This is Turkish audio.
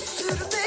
sürme